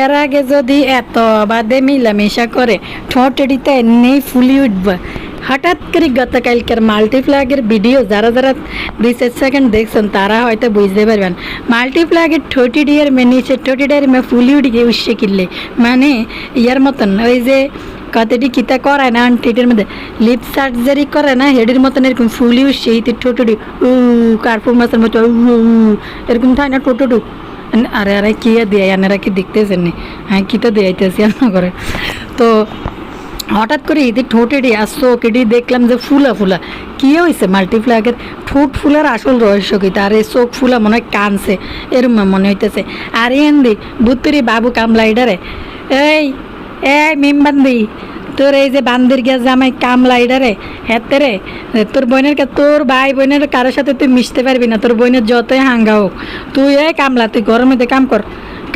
বিয়ার আগে যদি এত বাদে মিলামেশা করে ঠোঁটেডিতে এমনি ফুলি উঠবে, হঠাৎ করে গতকালকের মাল্টিপ্লাগের ভিডিও যারা যারা রিসেট সেকেন্ড দেখছেন, তারা হয়তো বুঝতে পারবেন। মাল্টিপ্লাগের ঠোঁটি ডিয়ার মে নিচে ঠোঁটি ডিয়ার মে ফুলি উঠে উঠছে কিনলে মানে ইয়ার মতন, ওই যে কতটি কিতা করায় না আন্টিটির মধ্যে লিপ সার্জারি করে না, হেডের মতন এরকম ফুলি উঠছে ঠোঁটুডি উ কার্পুর মাছের মতো এরকম থাকে না ঠোঁটুডু আরে আরে, কি দিয়ে? আনারা কি দেখতেছেন হ্যাঁ কি তো দিয়াইতেছি না করে। তো হঠাৎ করে এদের ঠোঁটেডি আর চোখেডি দেখলাম যে ফুলা ফুলা। কি হয়েছে মাল্টিপ্লাগের ঠোঁট ফুলার আসল রহস্য কি তার এই চোখ ফুলা মনে হয় কানছে, এরম মনে হইতেছে। আর, এন্দি বুত্তুরি বাবু কামলাইডারে এই এই মিম বান্দি তোর এই যে বান্দির গিয়া জামাই কামলাইডারে হেতে রে, তোর বোনের তোর ভাই বোনের কারোর সাথে তুই মিশতে পারবি না, তোর বোনের যতই হাঙ্গা হোক, তুই এই কামলা তুই গরমে কাম কর।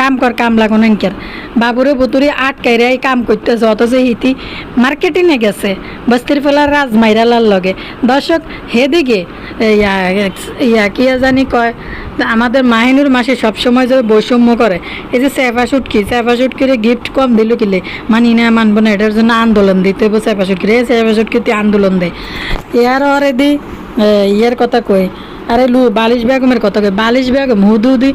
কাম কর, কাম লাগুন এনকের বাবুরে বুতুরি আটকাই রে এই কাম করতেছে, অথচ হিতি মার্কেটিংয়ে গেছে। বস্তির ফেলার রাজমাইরালার লগে। দর্শক হেদিকে ইয়া ইয়া, কি জানি কয়, আমাদের মাহিনুর মাসে সবসময় যে বৈষম্য করে। এই যে সেফা শুটকি সেফা শুটকিরে গিফট কম দিল কিলে? মানি না, মানবো না, এটার জন্য আন্দোলন দিতে হবে শুটকি রে সেফা শুটকিতে আন্দোলন দেয় ইয়ার ওরে দি ইয়ের কথা কই? আরে লু, বালিশ বেগমের কথা কই। বালিশ বেগম হুদুদি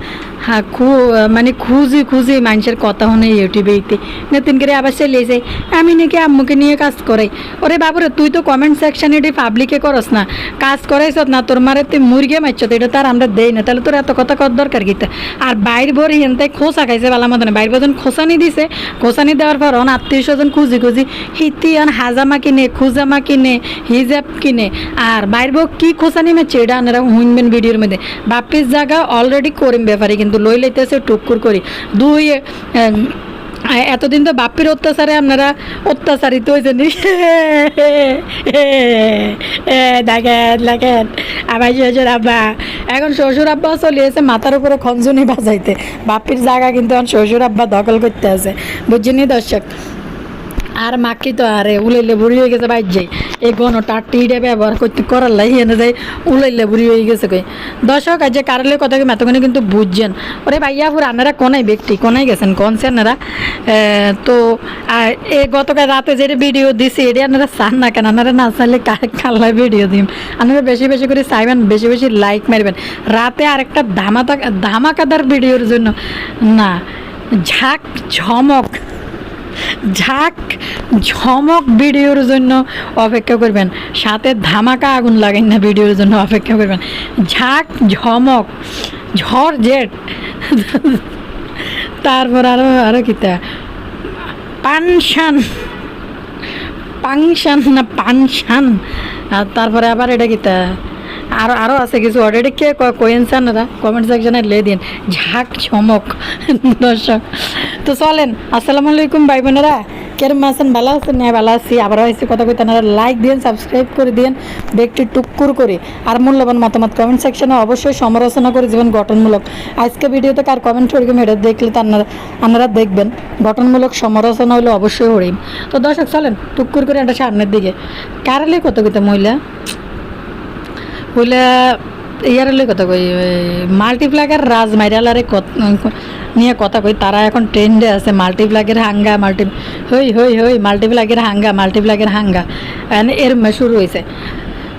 হা, খু মানে খুঁজি খুঁজি মানুষের কথা শুনে ইউটিউবে ইতে। নতুন করে আবার চলে যায়। আমি নাকি আম্মুকে নিয়ে কাজ করাই। ওরে বাবুরে, তুই তো কমেন্ট সেকশনে এটি পাবলিকে করস না। কাজ করাইছ না, তোর মারে তুই মুরগি মারছ, তো এটা তার আমরা দেই না। তাহলে তোর এত কথা কর দরকার গীতা? আর বাইর ভর হিনতে খোসা খাইছে বালা মতন বাইর বজন খোসানি দিছে, খোসানি দেওয়ার পর অন আত্মীয় স্বজন খুঁজি খুঁজি, হিতি অন হাজামা কিনে, খুজামা কিনে, হিজাব কিনে। আর বাইর বউ কি খোসানি মেছে এটা আনারা হুইনবেন ভিডিওর মধ্যে? বাপির জায়গা অলরেডি করিম ব্যাপারে কিন্তু লই লইতেছে টুকুর করি। দুই এতদিন তো বাপির অত্যাচারে আপনারা অত্যাচারিত হয়েছেন দেখেন দেখেন। আমার শ্বশুর আব্বা, এখন শ্বশুর আব্বা চলে এসে মাথার উপরে খঞ্জনি বাজাইতে। বাপির জায়গা কিন্তু এখন শ্বশুর আব্বা দখল করতে আছে। বুঝছেনি দর্শক? আর মাকি তো আরে উলাইলে বুড়ি হয়ে গেছে বাইর যাই এই গণটা টিডে ব্যবহার করতে করার লাই এনে যায় উলাইলে বুড়ি হয়ে গেছে কই। দর্শক আজ যে কারলে কথা মেতক্ষণে কিন্তু বুঝছেন। ওরে ভাইয়া পুর আনারা কোনাই ব্যক্তি? কোনাই গেছেন? কোনছে আনারা তো আর এই গতকাল রাতে যে ভিডিও দিছি, এটা আনারা চান না কেন? আনারা না চাইলে কাল্লা ভিডিও দিম? আপনারা বেশি বেশি করে চাইবেন, বেশি বেশি লাইক মারবেন। রাতে আরেকটা ধামাকা, ধামাকাদার ভিডিওর জন্য, না, ঝাঁক, ঝমক ঝাঁক ঝমক ভিডিওর জন্য অপেক্ষা করবেন। সাথে ধামাকা আগুন লাগাই না ভিডিওর জন্য অপেক্ষা করবেন। ঝাঁক ঝমক, ঝড় জেট। তারপর আরও আরও কিতা? পানশান। পাংশান না, পানশান। আর তারপরে আবার এটা কিতা? আরও আরও আছে কিছু অলরেডি কে কোয়েনছেন না কমেন্ট সেকশনে লে দিন। ঝাঁক চমক দর্শক, তো চলেন, আসসালামু আলাইকুম ভাই বোনেরা। কেরম আছেন? ভালো আছেন? হ্যাঁ ভালো আছি। আবার হয়েছে কথা কইতে আপনারা লাইক দিন সাবস্ক্রাইব করে দিন ব্যক্তি টুকুর করে। আর মূল্যবান মতামত কমেন্ট সেকশনে অবশ্যই সমালোচনা করে জীবন গঠনমূলক। আজকে ভিডিওতে কার কমেন্ট করবেন এটা দেখলে তো আপনারা দেখবেন। গঠনমূলক সমালোচনা হলে অবশ্যই হরিম তো দর্শক, চলেন টুকুর করে একটা সামনের দিকে। কারালে কত কইতে মহিলা? হইলে ইয়ার লই কথা কই মাল্টিপ্লাগের রাজ মাইরালারে নিয়ে কথা কই, তারা এখন ট্রেন্ডে আছে মাল্টিপ্লাগের হাঙ্গা মাল্টি হই হই হই মাল্টিপ্লাগের হাঙ্গা মাল্টিপ্লাগের হাঙ্গা, এন- এর মে শুরু হয়েছে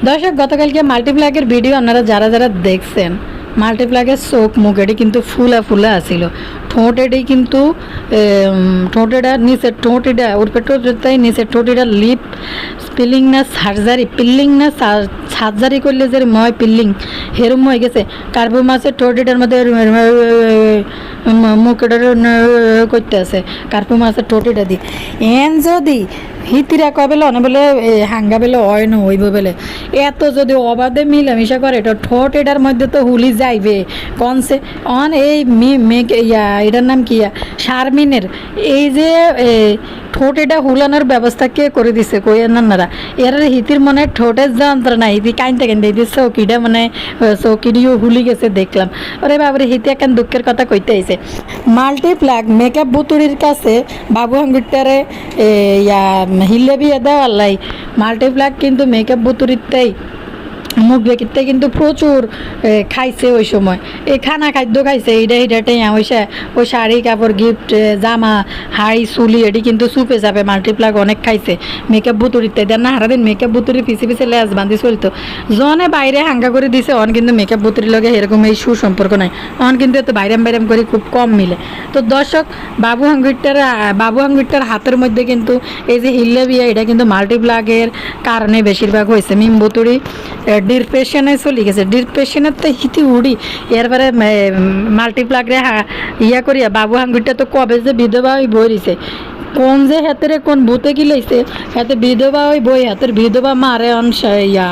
দর্শক, গতকালকে মাল্টিপ্লাগের ভিডিও আপনারা যারা যারা দেখছেন মাল্টিপ্লাগের চোখ মুখ কিন্তু ফুলা ফুলা আছিল। ঠোঁট এটি কিন্তু ঠোঁটেটা, নিচে ঠোঁট এটা ওর পেটোটাই নিচে ঠোঁট এটা লিপ স্পিলিং না সার্জারি পিল্লিং না সার্জারি করলে যে ময় পিল্লিং হেরম হয়ে গেছে। কার্বো মাছের ঠোঁট এটার মধ্যে মুখ এটা করতে আছে। কার্পু মাছের ঠোঁট এটা দি। এন যদি হিতিরা কয় বেলে অনে বলে হাঙ্গা বেলে হয় না হইব বেলে। এত যদি অবাধে মিলামিশা করে তো ঠোঁট এটার মধ্যে তো হুলি যাইবে। কনসে অন এই মি মেক ইয়া, এটার নাম কি ইয়া? শারমিনের। এই যে ঠোঁট এটা হুলানোর ব্যবস্থা কে করে দিছে? কই নারা? এর হিতির মনে ঠোঁটের যন্ত্রণা হিতি কাইনতে কেন হিতি চৌকিটা মানে চৌকিটিও হুলি গেছে দেখলাম। ওরে বাবরে হিতি একখান দুঃখের কথা কইতে আইছে মাল্টিপ্লাগ মেকআপ বুতুরির কাছে বাবু আঙ্গুরটারে ইয়া হিলে বিয়ে দেওয়ার মাল্টিপ্লাগ কিন্তু মেকআপ বুতুরিরটাই মুখ বেকিতে কিন্তু প্রচুর খাইছে ওই সময়। এই খানা খাদ্য খাইছে এইটা এইটা টেঁয়া হয়েছে ওই শাড়ি, কাপড় গিফট জামা, হাড়ি, চুলি, এটি কিন্তু সুপে যাবে মাল্টিপ্লাগ অনেক খাইছে। মেকআপ বুতুরিতে, দেন না সারাদিন মেকআপ বুতুরি পিছে পিছে লেজ বান্ধি চলতো। জনে বাইরে হাঙ্গা করে দিছে, অন কিন্তু মেকআপ বুতুরির লগে এরকম এই সুসম্পর্ক নাই। অন কিন্তু এত বাইরাম বাইরাম করে খুব কম মিলে। তো দর্শক, বাবু হাঙ্গুরটার বাবু হাঙ্গুরটার হাতের মধ্যে কিন্তু এই যে হিল্লে বিয়া এটা কিন্তু মাল্টিপ্লাগের কারণে বেশিরভাগ হয়েছে। মিম বুতুরি ডিপ্রেশনে চলি গেছে। ডিপ্রেশনের তো হিতি উড়ি এরপরে মাল্টিপ্লাগরে ইয়া করিয়া বাবু হাঙ্গুরটা তো কবে যে বিধবা ওই বই দিছে। কোন যে হাতের কোন ভূতে কি লইছে হাতে বিধবা ওই বই হাতের বিধবা মারে অন ইয়া,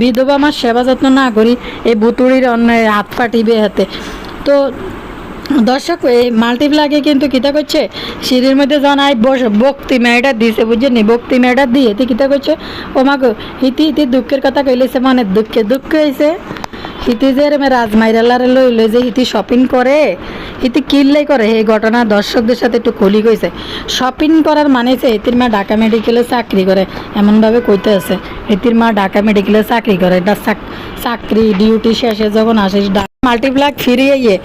বিধবা মার সেবা যত্ন না করি এই ভুতুড়ির অন্য হাত পাটিবে হাতে। তো দর্শক, এই মাল্টিপ্লাগে কিন্তু কিতা করছে? সিঁড়ির মধ্যে যখন আই বস বক্তি মেয়েটা দিছে নি? বক্তি মেয়েটা দিয়ে তুই কিতা করছে? ও মাগো হিতি হিতি দুঃখের কথা কইলেছে মানে দুঃখে দুঃখ হয়েছে হিতি যে এরমে রাজমাইরালারে লই লই যে হিতি শপিং করে হিতি কিনলেই করে, এই ঘটনা দর্শকদের সাথে একটু খুলি কইছে। শপিং করার মানে হচ্ছে হিতির মা ঢাকা মেডিকেলে চাকরি করে, এমনভাবে কইতে আছে। হিতির মা ঢাকা মেডিকেলে চাকরি করে, এটা চাকরি ডিউটি শেষে যখন আসিস মাল্টিপ্লাগ ফিরিয়ে ইয়ে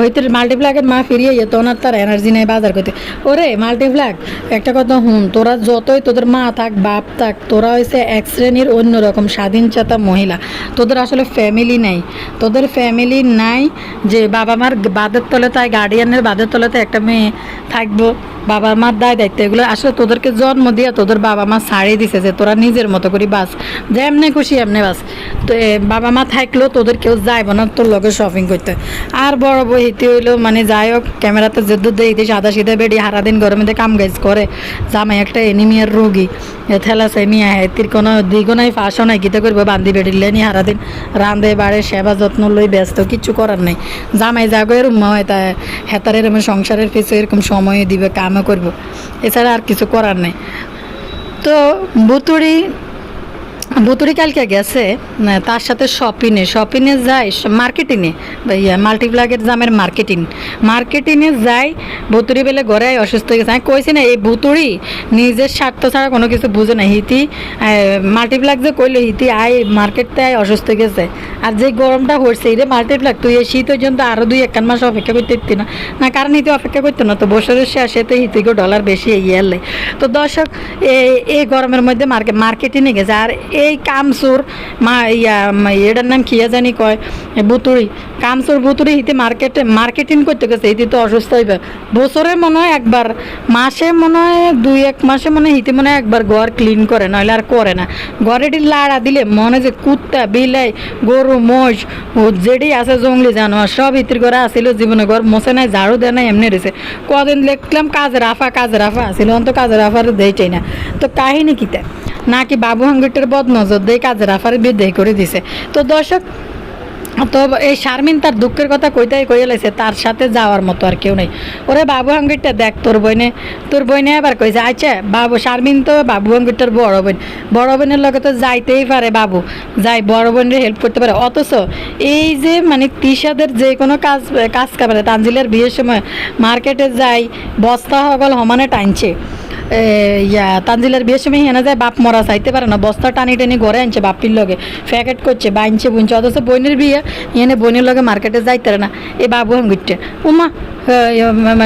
হয়তো মাল্টিপ্লাগের মা ফিরিয়ে ইয়ে তোর তার এনার্জি নেই বাজার করতে। ওরে মাল্টিপ্লাগ একটা কথা হুন, তোরা যতই তোদের মা থাক, বাপ থাক, তোরা হয়েছে এক শ্রেণির অন্যরকম স্বাধীনচেতা মহিলা। তোদের আসলে ফ্যামিলি নেই। তোদের ফ্যামিলি নাই যে বাবা মার বাদের তলে তাই গার্ডিয়ানের বাদের তলেতে একটা মেয়ে থাকব। বাবা মার দায় দায়িত্ব, এগুলো আসলে তোদেরকে জন্ম দিয়ে তোদের বাবা মা ছাড়িয়ে দিছে যে তোরা নিজের মতো করি বাস যে এমনি খুশি এমনি বাস তো বাবা মা থাকলেও তোদের কেউ যাইব না তোর লগে শপিং করতে। আর বড় বই হিতে হইল মানে যাই হোক, ক্যামেরাতে যুদ্ধ দিয়ে হিতে সাদা সিধা বেড়ি গরমে দিয়ে কাম গাইজ করে। জামাই একটা এনিমিয়ার রোগী থ্যালাসেমিয়া হেতির কোনো দিগও নাই ফাঁসও নাই, কিতে করব বান্ধি বেড়িলে নি সারাদিন। রাঁধে বাড়ে, সেবা যত্ন লই ব্যস্ত, কিচ্ছু করার নেই। জামাই যাগো এরম হয়, তা, হেতার এরম সংসারের পিছু এরকম সময় দিবে কামও করব। এছাড়া আর কিছু করার নেই। তো বুতুড়ি বুতুরি কালকে গেছে তার সাথে শপিংয়ে শপিংয়ে যায় মার্কেটিংয়ে ইয়া মাল্টিপ্লাগের জামের মার্কেটিং মার্কেটিংয়ে যাই বুতুরি বেলে ঘরে অসুস্থ হয়ে গেছে। আমি কইছি না, এই বুতুরি নিজের স্বার্থ ছাড়া কোনো কিছু বুঝে না, হিতি মাল্টিপ্লাগ যে কইলো, হিতি আয় মার্কেটতে আয়, অসুস্থ হয়ে গেছে। আর যে গরমটা হয়েছে রে মাল্টিপ্লাগ তুই এই শীত পর্যন্ত আরও দুই, এক মাস অপেক্ষা করতে দিতি না। না, কারণ হিতে অপেক্ষা করতো না, তো বছরের শেষে তো হিতিকে ডলার বেশি ইয়ে তো দর্শক এই গরমের মধ্যে মার্কেট মার্কেটিংয়ে গেছে। আর এই কামসুর মা, ইয়া এটার নাম কিয়া জানি কয়? এ বুতুড়ি কামসুর বুতুড়ি হিতে মার্কেটে মার্কেটিং করতে গেছে হিতে তো অসুস্থ হইবে বছরে মনে হয় একবার মাসে মনে হয় দুই, এক মাসে মনে হয় হিতে মনে হয় একবার ঘর ক্লিন করে নইলে আর করে না। ঘরেটি লাড়া দিলে, মনে যে কুত্তা, বিলাই গরু মোষ যেটি আছে জঙ্গলি জানোয়ার সব ইতির ঘরে আসিল জীবনে ঘর মোছে নাই ঝাড়ু দেয় নাই, এমনি রয়েছে কদিন দেখলাম কাজ আফা কাজ আফা আসিল অন্ত কাজের আফার দেই চাই না। তো কাহিনী কিতা নাকি বাবু হাঙ্গুটের বদ নজর দিয়ে কাজের আফারে বিদেয় করে দিছে। তো দর্শক, তো এই শারমিন তার দুঃখের কথা কইতাই কইয়া লাইছে, তার সাথে যাওয়ার মতো আর কেউ নেই। ওরে বাবু হাঙ্গিরটা দেখ তোর বইনে তোর বইনে এবার কইছে আচ্ছা বাবু, শারমিন তো বাবু হাঙ্গিরটার বড় বোন। বড় বোনের লগে তো যাইতেই পারে বাবু। যাই, বড় বোনের হেল্প করতে পারে। অথচ এই যে মানে তিশাদের যে কোনো কাজ কাজ কাপড়ে তানজিলের বিয়ের সময় মার্কেটে যাই, বস্তা হগল সমানে টানছে। ইয়া, তানজিলের বিয়ের সময় হেনা যায়, বাপ মরা চাইতে পারে না। বস্তা টানি টানি ঘরে আনছে বাপির লগে, প্যাকেট করছে, বাইনছে, বুনছে, অথচ বোনের বিয়ে, এনে বোনের লগে মার্কেটে যাইতে পারে না। এই বাবু হাঙ্গুটে উমা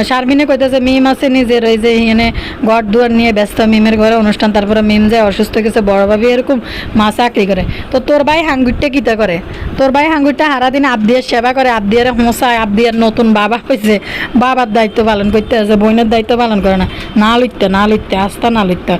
শারমিনে কইতেছে, মিম আছে নিজের ওই যে এনে ঘর দুয়ার নিয়ে ব্যস্ত, মিমের ঘরে অনুষ্ঠান, তারপরে মিম যায়, অসুস্থ গেছে, বড় ভাবি এরকম মা চাকরি করে। তো তোর ভাই হাঙ্গুটটা কিতা করে? তোর ভাই হাঙ্গুটটা সারাদিন আবদিয়ার সেবা করে, আবদিয়ারে হোঁসায় আবদিয়ার নতুন বাবা হয়েছে বাবার দায়িত্ব পালন করতে আছে, বোনের দায়িত্ব পালন করে না। না লইতে, না লইতে আস্তা না লইতে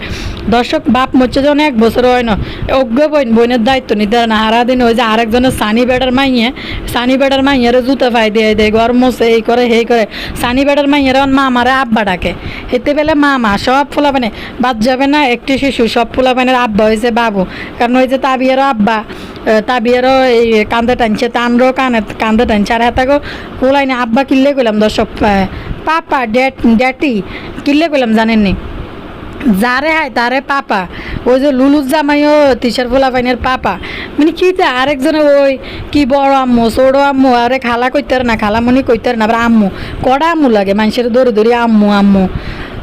দর্শক, বাপ মরছে যখন এক বছর হয় না, অজ্ঞ বোন বোনের দায়িত্ব নিতে না। সারাদিন ওই যে আরেকজনের সানি বেড়ার মাইয়ে, সানি বেড়ার মাইয়ারে জুতা ফাই দিয়ে দেয়, ঘর মোছে, এই করে, সেই করে। সানি বেড়ার মাইয়ারে মা মারে আব্বা ডাকে। হেতে বেলে মা মা সব ফুলা মানে বাদ যাবে না, একটি শিশু, সব ফুলা পানের আব্বা হয়েছে বাবু। কারণ ওই যে তাবিয়ারও আব্বা তাবিয়ারও এই কান্দে টানছে, তানরও কানে কান্দে টানছে। আর হেতাগো ফুলাইনি আব্বা কিনলে কইলাম, দর্শক পাপা, ড্যাট ড্যাটি কিনলে কইলাম, জানেননি? যারে হায়, তারে পাপা। ওই যে লুলুর জামাইও তিসার ফুলা পাইনের পাপা। মানে কি যে আরেকজনে ওই, কি বড় আম্মু, ছোট আম্মু, আরে খালা কইতার না, খালামণি কইতার না, আবার আম্মু। কড়া আম্মু লাগে, মানুষের দৌড়ে দৌড়ি আম্মু আম্মু।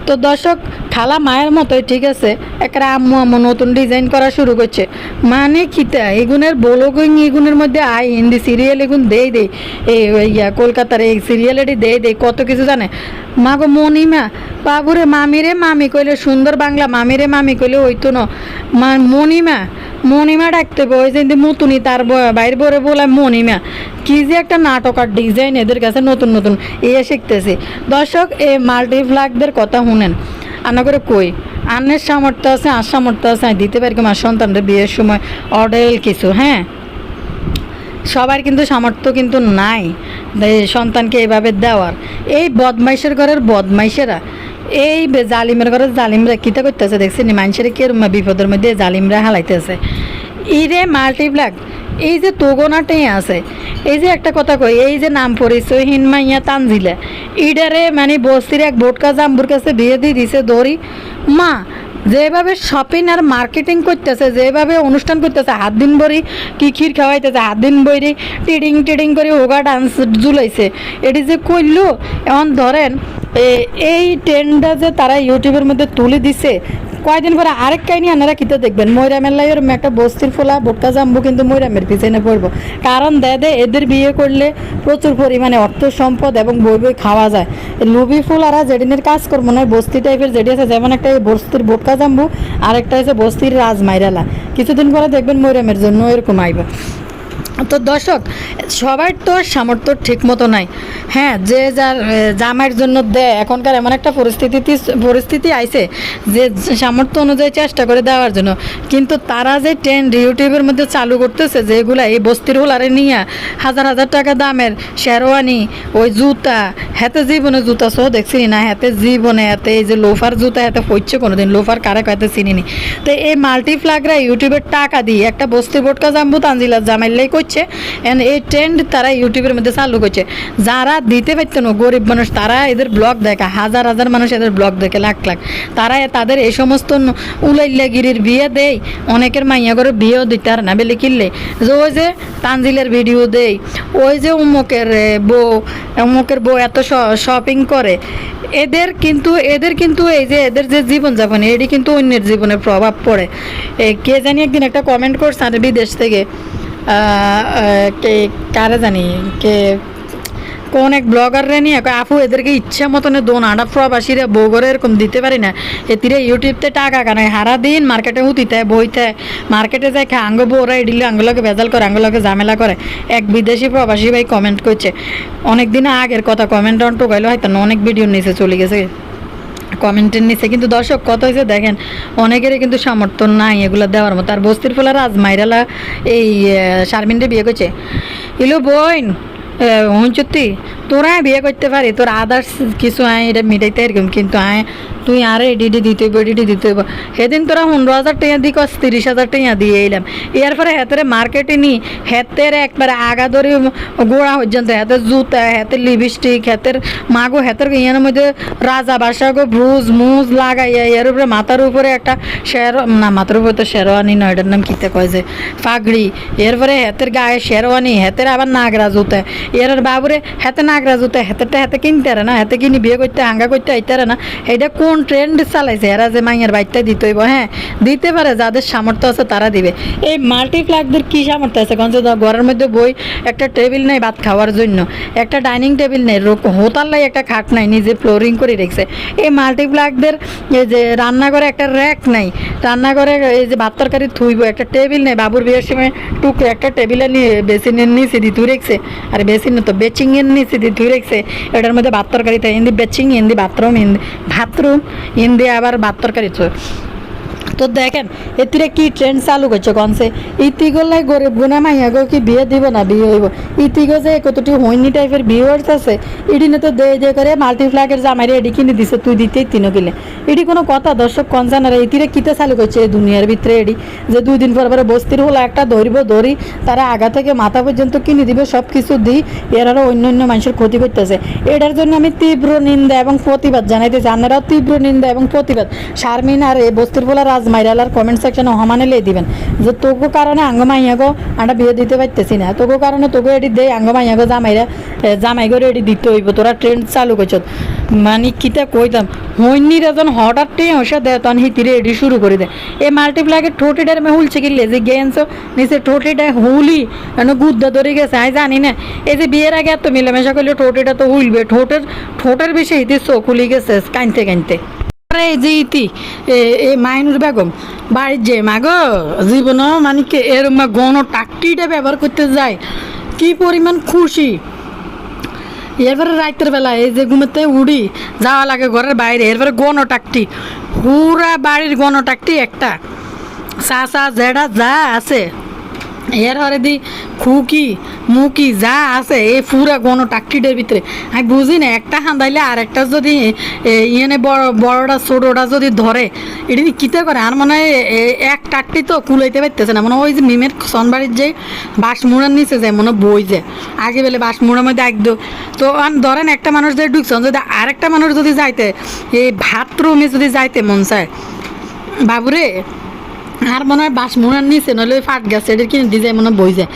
তো দর্শক, খালা মায়ের মতোই, ঠিক আছে? একটা আম্মু আম্মু, নতুন ডিজাইন করা শুরু করছে। মানে কিতা এগুনের বলগুন এগুনের মধ্যে আই, হিন্দি সিরিয়াল এগুন দেই দেই। এই ইয়া, কলকাতার এই সিরিয়ালেরই দেই দেই, কত কিছু জানে? মা গো মনিমা, বাবুরে মামিরে মামি কইলে সুন্দর বাংলা, মামিরে মামি কইলে হইতো না। মা, মনিমা মনিমা ডাকতে হবে, ওই যে মতুনি তার বাইরে বরে বলে মনিমা, কি যে একটা নাটক আর ডিজাইন এদের কাছে নতুন নতুন ইয়ে শিখতেছি। দর্শক এই মাল্টিফ্লাগদের কথা শুনেন। আনা করে কই, আন্নের সামর্থ্য আছে আর সামর্থ্য আছে দিতে পারি আমার সন্তানদের বিয়ের সময় অর্ডার কিছু হ্যাঁ? সবার কিন্তু সামর্থ্য কিন্তু নাই সন্তানকে এইভাবে দেওয়ার। এই বদমাইশের ঘরের বদমাইশেরা, এই জালিমের ঘরের জালিমরা কিতা করতেছে দেখছেন? মানুষের কে বিপদের মধ্যে জালিমরা হালাইতেছে? ইরে মাল্টিপ্লাক এই যে তোগোনাটে আছে, এই যে একটা কথা কই, এই যে নাম পরিচয়হীন মাইয়া তানজিলা, ইডারে মানে বস্তির এক বোটকা জাম্বুর কাছে বিয়ে দিয়ে দিছে দড়ি। মা যেভাবে শপিং আর মার্কেটিং করতেছে, যেভাবে অনুষ্ঠান করতেছে, হাত দিন বরি কি ক্ষীর খাওয়াইতেছে, হাত দিন বইরি টিডিং টিডিং করে হোগা ডান্স জুলাইছে এটি যে করল, এখন ধরেন এই ট্রেন্ডটা যে তারা ইউটিউবের মধ্যে তুলে দিছে, কয়দিন পরে আরেক কাহিনী আপনারা কিতে দেখবেন। ময়রামের লাই ওরম একটা বস্তির ফোলা বোটকা জাম্বু কিন্তু ময়রামের পিছনে পড়ব। কারণ দে দে, এদের বিয়ে করলে প্রচুর পরিমাণে অর্থ সম্পদ এবং বই বই খাওয়া যায়। লুবি ফুল আর যেদিনের কাজ করব নয়, বস্তি টাইপের যেটি আছে, যেমন একটা বস্তির বোটকা জাম্বু আর একটা হচ্ছে বস্তির রাজমাইরালা। কিছুদিন পরে দেখবেন ময়রামের জন্য এরকম আইব। তো দর্শক, সবার তো আর সামর্থ্য ঠিক মতো নাই। হ্যাঁ যে যার জামাইয়ের জন্য দেয় এখনকার এমন একটা পরিস্থিতি পরিস্থিতি আইছে যে সামর্থ্য অনুযায়ী চেষ্টা করে দেওয়ার জন্য। কিন্তু তারা যে ট্রেন্ড ইউটিউবের মধ্যে চালু করতেছে, যে এগুলা এই বস্তির হোলারে নিয়ে হাজার হাজার টাকা দামের শেরওয়ানি, ওই জুতা, হাতে জীবনে জুতা সহ দেখছি না, হাতে জীবনে, হাতে এই যে লোফার জুতা, হাতে পড়ছে কোনোদিন, লোফার কারে কাতে চিনিনি তো এই মাল্টিফ্লাগরা ইউটিউবের টাকা দিয়ে একটা বস্তি বোটকা জাম্বু তানজিলা জামাইলাই করছে এন্ড এই ট্রেন্ড তারা ইউটিউবের মধ্যে চালু করছে। যারা দিতে পারতো না, গরিব মানুষ, তারা এদের ব্লগ দেখে, হাজার হাজার মানুষ এদের ব্লগ দেখে, লাখ লাখ। তারা তাদের এই সমস্ত উলাইল্লাগিরির বিয়ে দেয়, অনেকের মাইয়া করে বিয়েও দিতে আর না, বেলে কিনলে। যে ওই যে তানজিলের ভিডিও দেয়, ওই যে উমুকের বউ উমুকের বউ এত শপিং করে, এদের কিন্তু এদের কিন্তু এই যে এদের যে জীবনযাপন, এটি কিন্তু অন্যের জীবনে প্রভাব পড়ে। কে জানি একদিন একটা কমেন্ট করছে আর বিদেশ থেকে। কে, কারে জানি, কে, কোন এক ব্লগাররা নিয়ে আপু, এদেরকে ইচ্ছা মতনে দোন আডা প্রবাসীরা বউগরে এরকম দিতে পারি না। এতিরে ইউটিউবতে টাকা কানায় হারা দিন মার্কেটে হুতিতে বইতে, মার্কেটে যায় খা, আঙ্গ বউরা এডিলে আঙ্গুলোকে ভেজাল করে আঙ্গুলোকে ঝামেলা করে। এক বিদেশি প্রবাসী ভাই কমেন্ট করছে, অনেক দিন আগের কথা কমেন্ট অন টোকাইলো হয়তো অনেক ভিডিও নিচে চলে গেছে। কমেন্টের নিচে। কিন্তু দর্শক, কত হয়েছে দেখেন, অনেকেরই কিন্তু সামর্থ্য নাই এগুলো দেওয়ার মতো। আর বস্তির ফোলা রাজমাইরালা এই শারমিনরে বিয়ে করছে। ইলো বোন হুঁচুতি তোরা বিয়ে করতে পারি, তোর আদার্স কিছু আয়, এটা মিটাইতে এরকম কিন্তু আয়, তুই আরে এডিডি দিতে হইব এডিডি দিতে হইব। সেদিন তোরা পনেরো হাজার টাকা দিই কস, তিরিশ হাজার টাকা দিয়ে এলাম। এর পরে হেতের মার্কেটে নি, হেতের একবারে আগা ধরে গোড়া পর্যন্ত, হাতের জুতা, হাতের লিপস্টিক হাতের মাগো, হাতের ইয়ার মধ্যে রাজা বাসা গো ব্রুজ, মুজ লাগাইয়া এর উপরে, মাথার উপরে একটা শের না, মাথার উপরে তো শেরওয়ানি নয়, এটার নাম কিতে কয় যে, পাগড়ি। এরপরে হাতের গায়ে শেরওয়ানি, হাতের আবার নাগরা জুতা। এর বাবুরে হাতে নাগরা জুতা হাতেরটা হাতে কিনতে না, হাতে কিনি বিয়ে করতে, হাঙ্গা করতে আইতে পারে না। এটা কোন ট্রেন্ড চালাইছে? এরা যে মাইয়ের বাইকটা দিতে হইব হ্যাঁ? দিতে পারে, যাদের সামর্থ্য আছে তারা দিবে। এই মাল্টিপ্লাকদের কি সামর্থ্য আছে? কারণ ঘরের মধ্যে বই, একটা টেবিল নেই ভাত খাওয়ার জন্য, একটা ডাইনিং টেবিল নেই হোতার লাই একটা খাট নাই, নিজে ফ্লোরিং করে রেখেছে। এই মাল্টিপ্লাকদের এই যে রান্নাঘরে একটা র্যাক নাই, রান্নাঘরে এই যে ভাত তরকারি থুইব, একটা টেবিল নেই, বাবুর বিয়ের সময় টুকরো একটা টেবিলে নিয়ে বেসিনের নিচে দিয়ে ধুই রেখছে। আর বেসিন তো বেচিং নিচে দিয়ে ধুই রেখেছে। এটার মধ্যে ভাত তরকারি থাকে হিন্দি বেচিং, হিন্দি বাথরুম হিন্দি বাথরুম, হিন্দি আবার ভাত তরকারি তো। তো দেখেন, এতিরে কি ট্রেন্ড চালু করছে কনসে ইতিগোলাই গরিব গুনা মাইয়া গো কি বিয়ে দিব না বিয়ে হইব? ইতিগো যে কতটি হইনি টাইপের ভিউয়ার্স আছে ইডিনে তো দে দে করে মাল্টিফ্ল্যাগের জামাইরে এডি কিনে দিছে, তুই দিতেই তিনো কিলে এডি কোনো কথা, দর্শক কনসানারে ইতিরে কিতে চালু করছে এই দুনিয়ার ভিতরে এডি? যে দুই দিন পর পরে বস্তির হলো একটা ধরিব, ধরি, তারা আগা থেকে মাথা পর্যন্ত কিনে দিবে সব কিছু দিই এর আরও অন্য অন্য মানুষের ক্ষতি করতেছে। এটার জন্য আমি তীব্র নিন্দা এবং প্রতিবাদ জানাইতেছি। আপনারাও তীব্র নিন্দা এবং প্রতিবাদ। শারমিন আর এই বস্তির বলা রাজ বাজ মাইরালার কমেন্ট সেকশনে হমানে লে দিবেন। যে তোকে কারণে আঙ্গ মাইয়াগো আটা বিয়ে দিতে পারতেছি না। তোকে কারণে তোকে এটি দেই, আঙ্গ মাইয়াগো জামাইরা জামাই করে এটি দিতে হইব। তোরা ট্রেন্ড চালু করছ। মানে কিতা কইতাম, হইনি রেজন হঠাৎই হসা দেয় তখন হিতিরে এটি শুরু করে দেয় এই মাল্টিপ্লাকে ঠোঁটিটার মে হুলছে কি লেজি গেনছো, নিচে ঠোঁটিটা হুলি কেন গুদ্দা ধরে গেছে আমি জানি না। এই যে বিয়ের আগে এত মিলামেশা করলে ঠোঁটিটা তো হুলবে, ঠোঁটের ঠোঁটের বেশি হিতে চোখ খুলি গেছে কানতে কানতে আরে এ মাইনুর বেগম, বাড়ির যে মাগো জীবন মানে কি এরম গণ টাকটিটা ব্যবহার করতে যায়। কি পরিমাণ খুশি। এরপরে রাতের বেলা এই যে ঘুমাতে উড়ি যাওয়া লাগে ঘরের বাইরে, এরপরে গণ টাকটি পুরা বাড়ির গণ টাকটি একটা। চা চা, জেডা যা আছে। এর হরে দি খুকি মুকি যা আছে এই পুরা গণ টাকটিটার ভিতরে। আমি বুঝি না একটা হান্দাইলে আর একটা যদি এ, ইয়েনে বড় বড়টা ছোটটা যদি ধরে এটা কিতে করে? আর মনে হয় এক টাকটি তো কুলাইতে পারতেছে না। মনে ওই যে মিমের সনবাড়ির যে বাঁশ মুড়ার নিচে যায় মনে বই যায় আগে বেলে বাঁশ মুড়ার মধ্যে একদো তো ধরেন একটা মানুষ যদি ঢুকছেন যদি আরেকটা মানুষ যদি যাইতে এই বাথরুমে যদি যাইতে মন চায় বাবুরে আর মনে হয় বাস মোড়ার নিচে, নইলে ফাট গেছে এটা কিনে যায় মনে বই যায়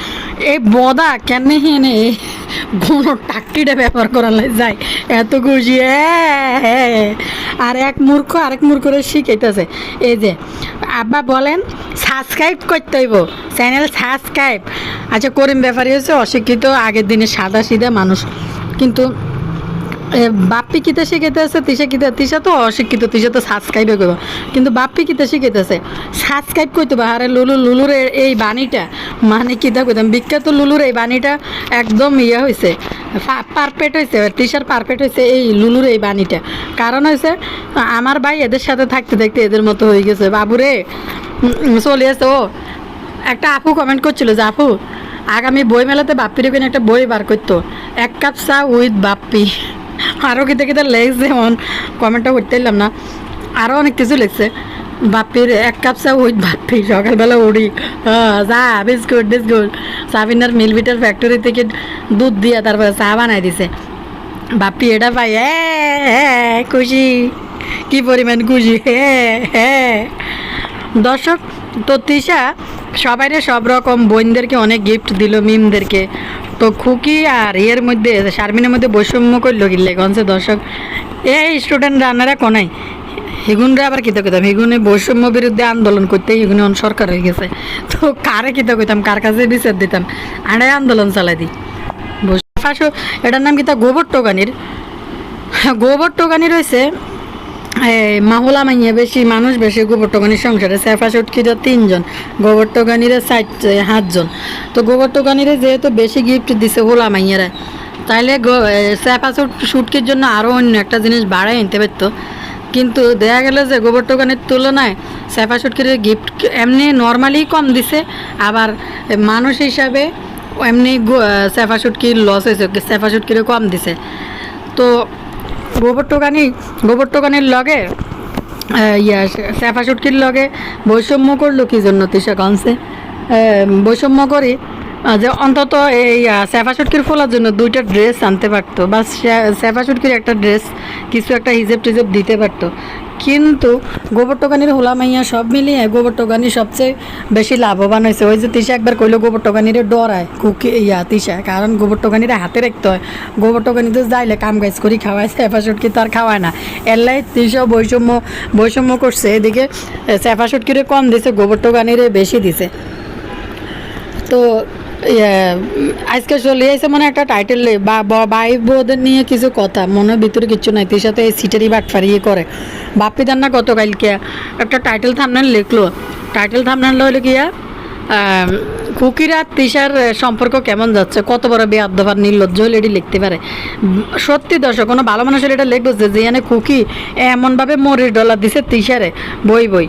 এই বদা কেন হেনে কোনো টাকটিটা ব্যবহার করার লাই যায়, এত খুশি আর এক মূর্খ আরেক মূর্খরে শিখাইতেছে, এই যে, আব্বা বলেন, সাবস্ক্রাইব করতে হইব, চ্যানেল সাবস্ক্রাইব। আচ্ছা করিম ব্যাপারী হচ্ছে অশিক্ষিত, আগের দিনে সাদা সিধা মানুষ। কিন্তু বাপ্পি কিতে শিখাইতেছে তিসা কিতে তিসা তো অশিক্ষিত তিসা তো সাবস্ক্রাইবে করব। কিন্তু বাপ্পি কিতে শিখাইতেছে সাবস্ক্রাইব করতে হবে আরে লুলু, লুলুর এই বাণীটা মানে কিতা কইতাম, বিখ্যাত লুলুর এই বাণীটা একদম ইয়ে হয়েছে পারফেক্ট হয়েছে তিসার পারফেক্ট হয়েছে এই লুলুর এই বাণীটা। কারণ হয়েছে আমার ভাই এদের সাথে থাকতে থাকতে এদের মতো হয়ে গেছে। বাবুরে চলে আসে। ও একটা আপু কমেন্ট করছিল যে, আপু, আগামী বই মেলাতে বাপ্পির ওখানে একটা বই বার করতো। এক কাপ চা উইথ বাপ্পি আরও কিতে কিতে লেগছে এমন কমেন্টটা করতে পারলাম না। আরও অনেক কিছু লেগছে। বাপ্পির এক কাপ চা উইথ বাপ্পি সকালবেলা উড়ি। চা, বিস্কুট বিস্কুট। সাবিনার মিলবিটার ফ্যাক্টরি থেকে দুধ দিয়ে তারপরে চা বানাই দিছে। বাপ্পি এটা পাই হ্যাঁ খুশি? কি পরিমাণ খুশি? হ্যাঁ হ্যাঁ দর্শক তো তৃষা সবাইরে সব রকম বোনদেরকে অনেক গিফট দিল, মিমদেরকে। তো খুকি আর ইয়ের মধ্যে, শারমিনের মধ্যে বৈষম্য করল গিল্লে গঞ্জে দর্শক, এই স্টুডেন্ট রান্নারা কোনাই? হিগুনরা আবার কিতা কইতাম? হিগুনে বৈষম্য বিরুদ্ধে আন্দোলন করতে হিগুনে অন সরকার হয়ে গেছে। তো কারে কিতা কইতাম? কার কাছে বিচার দিতাম? আড়াই আন্দোলন চালাই দিই ফাঁসো, এটার নাম কিতা গোবর টোকানির? গোবর টোকানি রয়েছে মাহুলা মাইয়া বেশি, মানুষ বেশি গোবরটোকানির সংসারে সেফা সুটকিরা তিনজন গোবর টোকানিরা ষাট সাতজন। তো গোবরটোকানিরা যেহেতু বেশি গিফট দিছে হোলা মাইয়ারা, তাইলে সেফা সুটকির জন্য আরও অন্য একটা জিনিস বাড়াই আনতে পারতো। কিন্তু দেখা গেল যে গোবর টোকানের তুলনায় সেফা সুটকির গিফট এমনি নর্মালি কম দিছে, আবার মানুষ হিসাবে এমনি সেফা সুটকির লস হয়েছে সেফা সুটকিরে কম দিছে। তো গোবর টোকানি, গোবর টোকানির লগে ইয়া, সেফা সুটকির লগে বৈষম্য করল কি জন্য কনসে বৈষম্য করি যে অন্তত এই স্যাফা সুটকির ফোলার জন্য দুইটা ড্রেস আনতে পারতো, বা স্যাফা সুটকির একটা ড্রেস কিছু একটা হিজেব টিজেব দিতে পারতো। কিন্তু গোবর টোকানির হোলা মাইয়া সব মিলিয়ে গোবর টোকানি সবচেয়ে বেশি লাভবান হয়েছে। ওই যে তিসা একবার কইলো গোবর টোকানিরে ডরায়, কুকি ইয়া তিসা কারণ গোবর টোকানিরে হাতে রাখতে হয়। গোবর টোকানি তো যাইলে কাম গাছ করি খাওয়ায়, সেফা সুটকি তো আর খাওয়ায় না। এলাই তিসা বৈষম্য বৈষম্য করছে। এদিকে সেফা সুটকিরে কম দিছে, গোবর টোকানিরে বেশি দিছে। তো আজকে চলে এসে মানে একটা টাইটেল ভাই বোধের নিয়ে কিছু কথা মনের ভিতরে কিছু নাই তুই সাথে সিটারি বাটফারি ইয়ে করে। বাপ্পি দান না গতকালকে একটা টাইটেল থামনেল লিখলো। টাইটেল থামনেল হলো আহ, কুকির তিশার সম্পর্ক কেমন যাচ্ছে? কত বড় বেআব্দবার নির্লজ্জ হলে এটি লিখতে পারে। সত্যি দর্শক কোনো ভালো মানুষের এটা লিখব যে যেখানে কুকি এমনভাবে মরির ডলার দিছে তিশারে বই বই।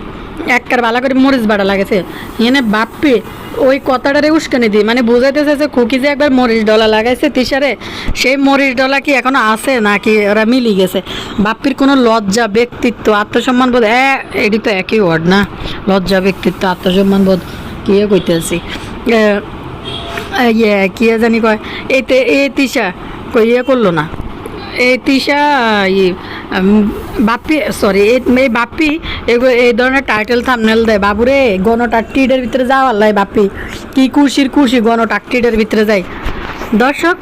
একবার ভালো করে মরিচ বাড়া লাগেছে। এনে বাপ্পি ওই কথাটারে উস্কানি দিই। মানে বুঝাইতেছে যে খুকি যে একবার মরিচ ডলা লাগাইছে তিসারে সেই মরিচ ডলা কি এখনও আছে নাকি ওরা মিলি গেছে? বাপ্পির কোনো লজ্জা, ব্যক্তিত্ব, আত্মসম্মান বোধ এ এটি তো একই ওয়ার্ড না। লজ্জা, ব্যক্তিত্ব, আত্মসম্মান বোধ কি কইতেছি ইয়ে কি জানি কয়, এতে এ তিসা কই ইয়ে করল না? এই ই বাপ্পি সরি এই বাপ্পি, এই ধরনের টাইটেল থামনেল দেয়। বাবুরে গণটাকটিডের ভিতরে যাও আল্লাহ বাপ্পি। কি কুশির কুশি গণটাকটিডের ভিতরে যাই। দর্শক,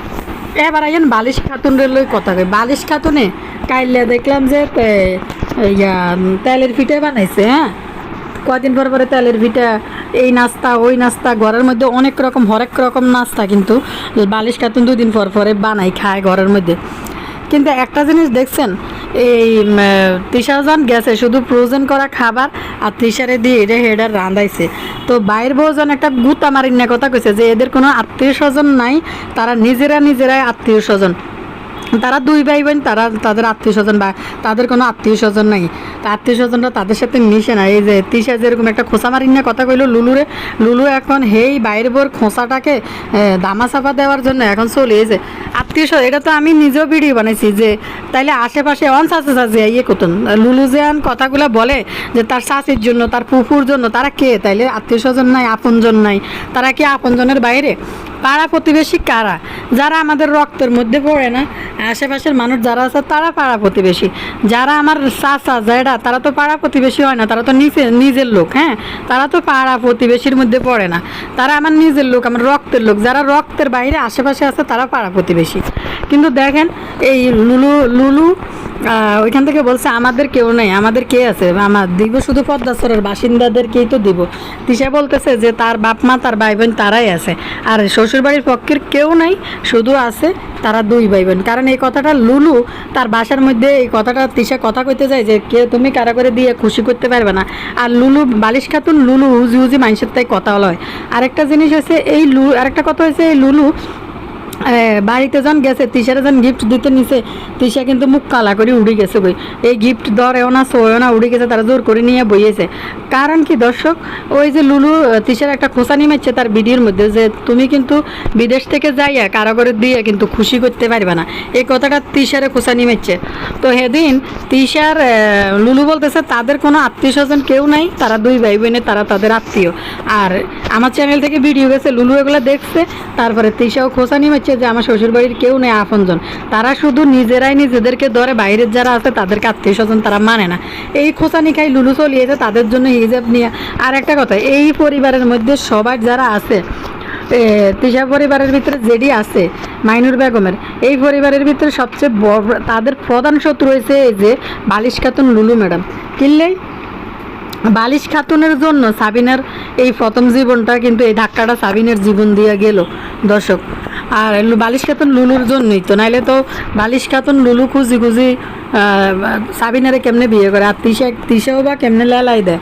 এবার আইন বালিশ খাতুনের লই কথা কই। বালিশ খাতুনে কাইলে দেখলাম যে ইয়া, তেলের পিঠে বানাইছে হ্যাঁ? কদিন পর পরে তেলের পিঠা এই নাস্তা, ওই নাস্তা, ঘরের মধ্যে অনেক রকম, হরেক রকম নাস্তা কিন্তু বালিশ খাতুন দুদিন পর পরে বানাই খায় ঘরের মধ্যে। কিন্তু একটা জিনিস দেখছেন, এই তিসাজন গেছে, শুধু প্রয়োজন করা খাবার আর তৃষারে দিয়ে এটা হেডার রাঁধাইছে। তো বাইর বউজন একটা গুত আমার কথা কইছে যে এদের কোনো আত্মীয় স্বজন নাই, তারা নিজেরা নিজেরাই আত্মীয় স্বজন। তারা দুই ভাই বোন, তারা তাদের আত্মীয় স্বজন বা তাদের কোনো আত্মীয় স্বজন নাই। তা আত্মীয় স্বজনরা তাদের সাথে মিশে না। এই যে তিশা যেরকম একটা খোসা মারিন না কথা কইলো লুলুরে, লুলু এখন হেই বাইরের বোর খোসাটাকে দামা চাপা দেওয়ার জন্য এখন চলে এসে আত্মীয় স্বজন, এটা তো আমি নিজেও ভিডিও বানাইছি যে, তাইলে আশেপাশে অন সাথে সাথে ইয়ে করতেন লুলু যে আন কথাগুলো বলে যে তার শাশির জন্য, তার পুকুর জন্য, তারা কে? তাইলে আত্মীয় স্বজন নাই, আপনজন নাই। তারা কি আপনজনের বাইরে? পাড়া প্রতিবেশী কারা? যারা আমাদের রক্তের মধ্যে পড়ে না, আশেপাশের মানুষ যারা আছে তারা পাড়া প্রতিবেশী। যারা আমার চাচা জেডা তারা তো পাড়া প্রতিবেশী হয় না, তারা তো নিজে, নিজের লোক হ্যাঁ? তারা তো পাড়া প্রতিবেশীর মধ্যে পড়ে না। তারা আমার নিজের লোক, আমার রক্তের লোক। যারা রক্তের বাইরে আশেপাশে আছে তারা পাড়া প্রতিবেশী। কিন্তু দেখেন, এই লুলু লুলু ওইখান থেকে বলছে, আমাদের কেউ নেই, আমাদের কে আছে? আমার দিব শুধু পদ্মাচরের বাসিন্দাদেরকেই তো দিব। তিশা বলতেছে যে, তার বাপ মা, তার ভাই বোন তারাই আছে। আর শ্বশুরবাড়ির পক্ষের কেউ নাই, শুধু আছে তারা দুই ভাই বোন কারণ এই কথাটা লুলু তার বাসার মধ্যে, এই কথাটা তিশা কথা কইতে যায় যে, কে তুমি কারা করে দিয়ে খুশি করতে পারবে না? আর লুলু, বালিশ খাতুন লুলু হুজি হুজি মানুষের তাই কথা বলা হয়। আরেকটা জিনিস হচ্ছে এই লু, আরেকটা কথা হচ্ছে এই লুলু বাড়িতে যখন গেছে, তিশারে যখন গিফট দিতে নিছে। তিশা কিন্তু মুখ কালা করে উড়ে গেছে বই। এই গিফট ধরেও না সোয়েও না, উড়ে গেছে, তারা জোর করে নিয়ে বইয়েছে। কারণ কি দর্শক? ওই যে লুলু, তিশার একটা খোসা নিমেছে তার ভিডিওর মধ্যে যে, তুমি কিন্তু বিদেশ থেকে যাইয়া কারও করে দিয়ে কিন্তু খুশি করতে পারবে না। এই কথাটা তিশারে খোসা নিমেছে তো সেদিন তিশার লুলু বলতেছে, তাদের কোনো আত্মীয় স্বজন কেউ নাই, তারা দুই ভাই বোনে তারা তাদের আত্মীয়। আর আমার চ্যানেল থেকে ভিডিও গেছে, লুলু এগুলো দেখছে, তারপরে তিশাও খোসা নিমেছে যে আমার শ্বশুরবাড়ির কেউ নেই আপনজন। তারা শুধু নিজেরাই নিজেদেরকে ধরে বাইরের যারা আছে তাদেরকে আত্মীয় স্বজন তারা মানে না। এই খোসা খাই লুলু চলিয়েছে তাদের জন্য হিজাব নিয়ে। আর একটা কথা, এই পরিবারের মধ্যে সবার যারা আছে তিশা পরিবারের ভিতরে যেডি আছে, মাইনুর বেগমের, এই পরিবারের ভিতরে সবচেয়ে বড়, তাদের প্রধান শত্রু হয়েছে এই যে বালিশ খাতুন লুলু ম্যাডাম। কিনলেই বালিশ খাতুনের জন্য সাবিনার এই প্রথম জীবনটা কিন্তু এই ধাক্কাটা সাবিনের জীবন দিয়ে গেল। দর্শক আর বালিশ কাতন লুলুর জন্যই তো, নাইলে তো বালিশ কাতন লুলু খুঁজি খুঁজি সাবিনারে কেমনে বিয়ে করে? আর তিশা তিশাও বা কেমনে লেলাই দেয়?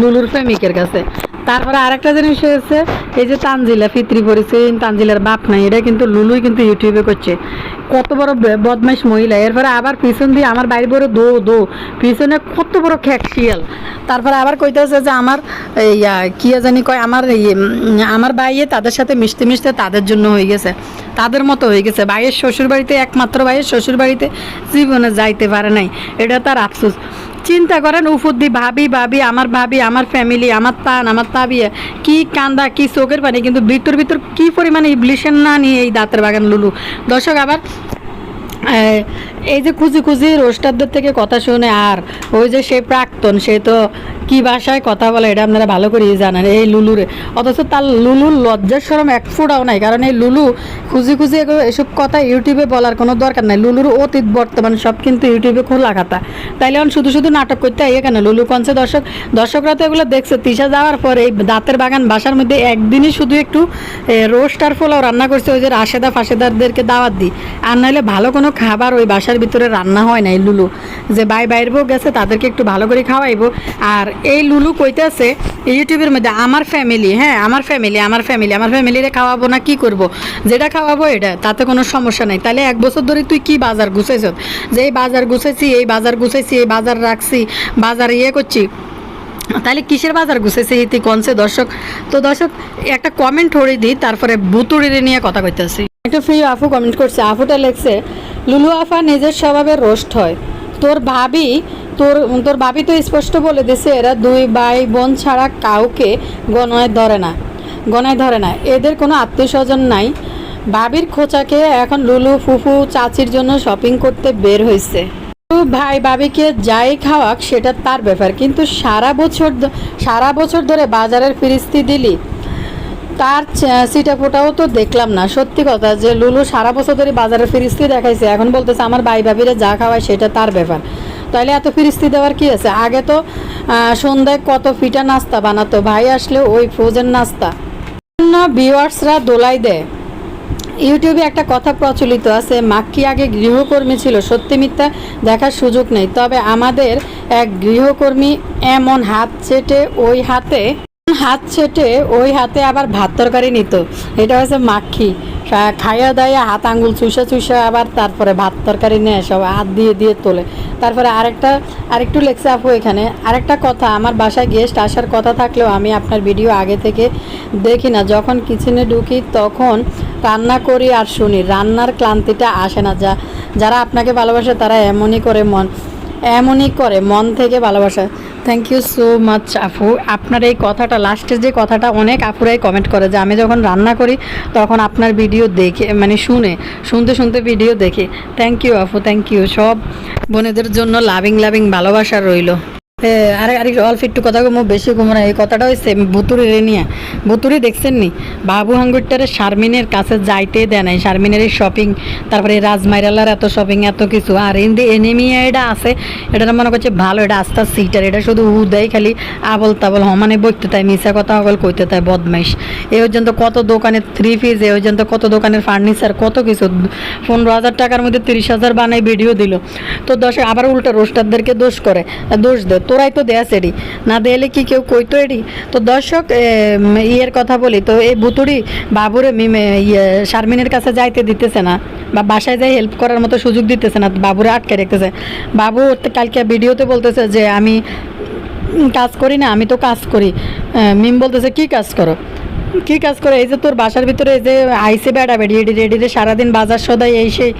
লুলুর প্রেমিকের কাছে। তারপরে আরেকটা জিনিস হয়েছে এই যে তানজিলা ফিত্রি পরিচয় তানজিলার বাপ নাই এটা কিন্তু লুলুই কিন্তু ইউটিউবে করছে। কত বড় বদমাইশ মহিলা। এরপরে আবার পিছন দিয়ে আমার বাড়ি বড় দো দো। পিছনে কত বড় খ্যাক শিয়াল তারপরে আবার কইতেছে যে আমার এই আহ, কি জানি কয় আমার আমার বাইয়ে তাদের সাথে মিশতে মিশতে তাদের জন্য হয়ে গেছে। তাদের মতো হয়ে গেছে। ভাইয়ের শ্বশুর বাড়িতে একমাত্র ভাইয়ের শ্বশুর বাড়িতে জীবনে যাইতে পারে নাই। এটা তার আফসোস। চিন্তা করেন উফুদ্দি ভাবি ভাবি, আমার ভাবি, আমার ফ্যামিলি আমার তান, আমার তাবিয়া। কি কান্দা, কি চোখের পানি, কিন্তু ভিতর ভিতর কি পরিমাণে ইবলিশন না নিয়ে এই দাঁতের বাগান, লুলু। দর্শক, আবার এই যে খুঁজি খুঁজি রোস্টারদের থেকে কথা শুনে আর ওই যে সে প্রাক্তন, সে তো কি ভাষায় কথা বলে এটা আপনারা ভালো করেই জানেন, এই লুলুরে। অথচ তার লুলুর লজ্জার সরম এক ফুটাও নাই, কারণ এই লুলু খুঁজি খুঁজি এসব কথা ইউটিউবে বলার কোনো দরকার নাই। লুলুর অতীত, বর্তমান সব কিন্তু ইউটিউবে খোলা খাতা। তাইলে এখন শুধু শুধু নাটক করতে আইয়ে কেন? লুলু কনসে দর্শক? দর্শকরা তো এগুলো দেখছে তিশা যাওয়ার পর এই দাঁতের বাগান বাসার মধ্যে একদিনই শুধু একটু রোস্ট আর পোলাও রান্না করছে, ওই যে রাশেদা ফাশেদারদেরকে দাওয়াত দিই। আর নাহলে ভালো কোনো খাবার ওই বাসার ভিতরে রান্না হয় নাই লুলু। যে বাই বাইর বউ গেছে, তাদেরকে একটু ভালো করে খাওয়াইবো। আর এই লুলু কইতেছে, ইউটিউবের মধ্যে আমার ফ্যামিলি হ্যাঁ আমার ফ্যামিলি আমার ফ্যামিলি, আমার ফ্যামিলিরে খাওয়াবো না কি করব? যেটা খাওয়াবো এটা, তাতে কোনো সমস্যা নাই। তাহলে এক বছর ধরে তুই কি বাজার গুছাইছ? যে এই বাজার গুছাইছি, এই বাজার গুছাইছি, এই বাজার রাখছি, বাজার ইয়ে করছি। তাহলে কিসের বাজার গুছাইছে ইতি কনসে দর্শক? তো দর্শক, একটা কমেন্ট হরে দিই তারপরে বুতুড়িরে নিয়ে কথা কইতেছি। একটা ফ্রি আফু কমেন্ট করছে। আফুটা লেখছে, লুলু আফা নিজের স্বভাবে রোস্ট হয়। তোর ভাবি, তোর তোর ভাবি তো স্পষ্ট বলে দিছে, এরা দুই ভাই বোন ছাড়া কাউকে গণায় ধরে না, গণায় ধরে না। এদের কোনো আত্মীয় স্বজন নাই। ভাবির খোঁচাকে এখন লুলু ফুফু চাচির জন্য শপিং করতে বের হয়েছে ভাই ভাবিকে যাই খাওয়াক, সেটা তার ব্যাপার। কিন্তু সারা বছর সারা বছর ধরে বাজারের ফিরিস্তি দিলি তার সিটা ফোটাও তো দেখলাম না। সত্যি কথা যে লুলু সারা বছর ধরে বাজারে ফিরিস্তি দেখাইছে, এখন বলতেছে আমার ভাই ভাবিরে যা খাওয়ায় সেটা তার ব্যাপার। তাহলে এত ফিরিস্তি দেওয়ার কি আছে? আগে তো সন্ধ্যায় কত ফিটা নাস্তা বানাতো? ভাই আসলে ওই ফ্রোজেন নাস্তা। না ভিউয়ার্সরা দোলাই দেয়। ইউটিউবে একটা কথা প্রচলিত আছে, মাক্কি আগে গৃহকর্মী ছিল, সত্যি মিথ্যা দেখার সুযোগ নেই। তবে আমাদের এক গৃহকর্মী এমন হাত চেটে ওই হাতে হাত চেটে ওই হাতে আবার ভাত তরকারি নিত। এটা হচ্ছে মাক্ষি খা- খাইয়া দাইয়া হাত আঙ্গুল চুষা চুষা আবার তারপরে ভাত তরকারি নেয়, সব হাত দিয়ে দিয়ে তোলে। তারপরে আরেকটা, আরেকটু লেখছে আপু এখানে। আরেকটা কথা, আমার বাসায় গেস্ট আসার কথা থাকলেও আমি আপনার ভিডিও আগে থেকে দেখি না। যখন কিচেনে ঢুকি, তখন রান্না করি আর শুনি। রান্নার ক্লান্তিটা আসে না। যা, যারা আপনাকে ভালোবাসে তারা এমনই করে মন, এমনই করে মন থেকে ভালোবাসা। থ্যাংক ইউ সো মাচ আপু আপনার এই কথাটা লাস্টের যে কথাটা অনেক আপুরাই কমেন্ট করে যে, আমি যখন রান্না করি, তখন আপনার ভিডিও দেখে মানে শুনে, শুনতে শুনতে ভিডিও দেখে। থ্যাংক ইউ আপু থ্যাংক ইউ সব বোনেদের জন্য লাভিং লাভিং ভালোবাসা রইল। এ, আরে আরে অল্প একটু কথা কমো বেশি কমো না। এই কথাটা হয়েছে বুতুরি রে নিয়ে। বুতুরি দেখছেন নি বাবু হাঙ্গুরটারে শারমিনের কাছে যাইতে দেয় নাই। শারমিনের এই শপিং তারপরে রাজমাইরালার এত শপিং এত কিছু। আর এন্দি এনিমিয়া এটা আছে এটা মনে করছে ভালো এটা আস্তে সিটার এটা শুধু উ দেয় খালি আবল তাবল হমানে বইতে তাই মিশা কথা সকল কইতে তাই বদমাইশ। এই পর্যন্ত কত দোকানের থ্রি পিস এই পর্যন্ত কত দোকানের ফার্নিচার কত কিছু। পনেরো হাজার টাকার মধ্যে তিরিশ হাজার বানাই ভিডিও দিল। তো দশ আবার উল্টো রোস্টারদেরকে দোষ করে। দোষ দে তোরাই তো দেয়াস এডি। না দেয়ালে কি কেউ কইতো এডি? তো দর্শক ইয়ের কথা বলি, তো এই বুতুড়ি বাবুরে মিমে ইয়ে শারমিনের কাছে যাইতে দিতেছে না বা বাসায় যাই হেল্প করার মতো সুযোগ দিতেছে না, বাবুরে আটকে রেখেছে। বাবু কালকে ভিডিওতে বলতেছে যে, আমি কাজ করি না, আমি তো কাজ করি। মিম বলতেছে, কি কাজ করো? কি কাজ করে? এই যে তোর বাসার ভিতরে এই যে আইসে বেড়া বেড়ি এডি রেডি রে, সারাদিন বাজার সদাই এই সেই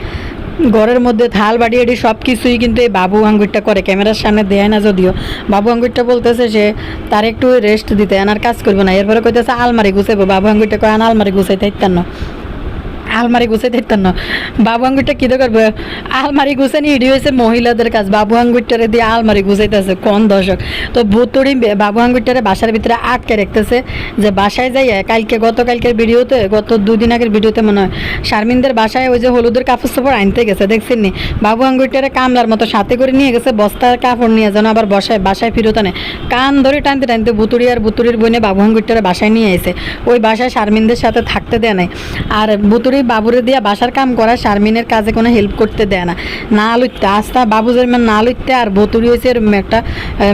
ঘরের মধ্যে থাল বাড়ি এটি সব কিছুই কিন্তু এই বাবু আঙ্গুরটা করে, ক্যামেরার সামনে দেয় না যদিও। বাবু আঙ্গুরটা বলতেছে যে, তার একটু রেস্ট দিতে আনার কাজ করব না। এরপরে কইতেছে, আলমারি গুছাইবো। বাবু আঙ্গুরটা কয় আলমারি গুছাইতে ইত্যান্ন আলমারি গুছাই দিতেন না। বাবু আঙ্গুরটা কী করবে আলমারি গুছানি ইডি হয়েছে, মহিলাদের কাজ। বাবু আঙ্গুরটারে দিয়ে আলমারি গুছাইতেছে, কোন দর্শক? তো ভুতুড়ি বাবু আঙ্গুরটারে বাসার ভিতরে আটকে রাখতেছে, যে বাসায় যাই কালকে গতকালকের ভিডিওতে, গত দুদিন আগের ভিডিওতে মনে হয়, শারমিনদের বাসায় ওই যে হলুদের কাপড় সাপড় আনতে গেছে, দেখছেন নি? বাবু আঙ্গুরটারে কামলার মতো সাথে করে নিয়ে গেছে, বস্তার কাপড় নিয়ে যেন আবার বসায় বাসায় ফিরত আনে। কান ধরে টানতে টানতে বুতুড়ি আর বুতুড়ির বইনে বাবু আঙ্গুরটারে বাসায় নিয়ে এসে ওই বাসায় শারমিনদের সাথে থাকতে দেয় নাই। আর বুতুড়ি বাবুরে দিয়া বাসার কাম করা শারমিনের কাজে কোনো হেল্প করতে দেয় না। না লইতে আস্তা বাবু যেমন না লইতে আর বুতুড়ি হয়েছে এরম একটা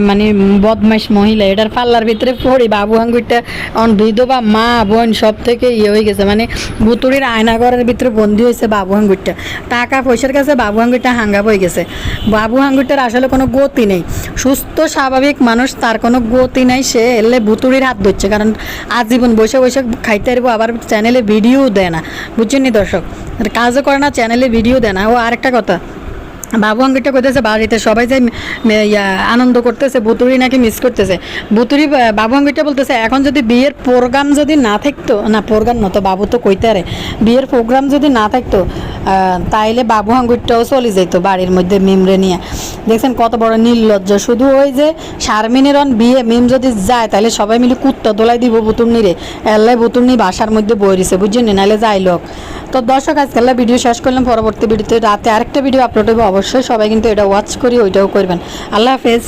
মানে বদমাইশ মহিলা। এটার পাল্লার ভিতরে পড়ি বাবু আঙ্গুরটা অন বিধবা মা বোন সব থেকে ইয়ে হয়ে গেছে। মানে বুতুড়ির আয়নাঘরের ভিতরে বন্দি হয়েছে বাবু আঙ্গুরটা টাকা পয়সার কাছে বাবু আঙ্গুরটা হাঙ্গা হয়ে গেছে। বাবু আঙ্গুরটার আসলে কোনো গতি নেই। সুস্থ, স্বাভাবিক মানুষ তার কোনো গতি নাই, সে এলে বুতুড়ির হাত ধরছে। কারণ আজীবন বসে বসে খাইতে আবার চ্যানেলে ভিডিও দেয় না। বুঝছেন? নি দর্শক। কাজও করে না চ্যানেলে ভিডিও দেয় না। ও আরেকটা কথা বাবু আঙ্গিটা করতেছে বাড়িতে সবাই যে আনন্দ করতেছে, বুতুরি নাকি মিস করতেছে। বুতুরি বাবু আঙ্গিটা বলতেছে, এখন যদি বিয়ের প্রোগ্রাম যদি না থাকতো, না প্রোগ্রাম নতো বাবু তো কইতে আরে, বিয়ের প্রোগ্রাম যদি না থাকতো তাইলে বাবু আঙ্গুরটাও চলে যেত বাড়ির মধ্যে মিমরে নিয়ে। দেখছেন কত বড় নির্লজ্জ, শুধু ওই যে শারমিনের অন বিয়ে, মিম যদি যায় তাহলে সবাই মিলে কুত্তা দোলাই দিব বুতুর্নিরে এল্লাই বুতুর্নি বাসার মধ্যে বই রয়েছে বুঝছেন নাহলে যাই লোক। তো দর্শক আজকাল ভিডিও শেষ করলাম, পরবর্তী ভিডিওতে রাতে আরেকটা ভিডিও আপলোড হবে অবশ্যই সবাই কিন্তু এটা ওয়াচ করি ওইটাও করবেন। আল্লাহ হাফেজ।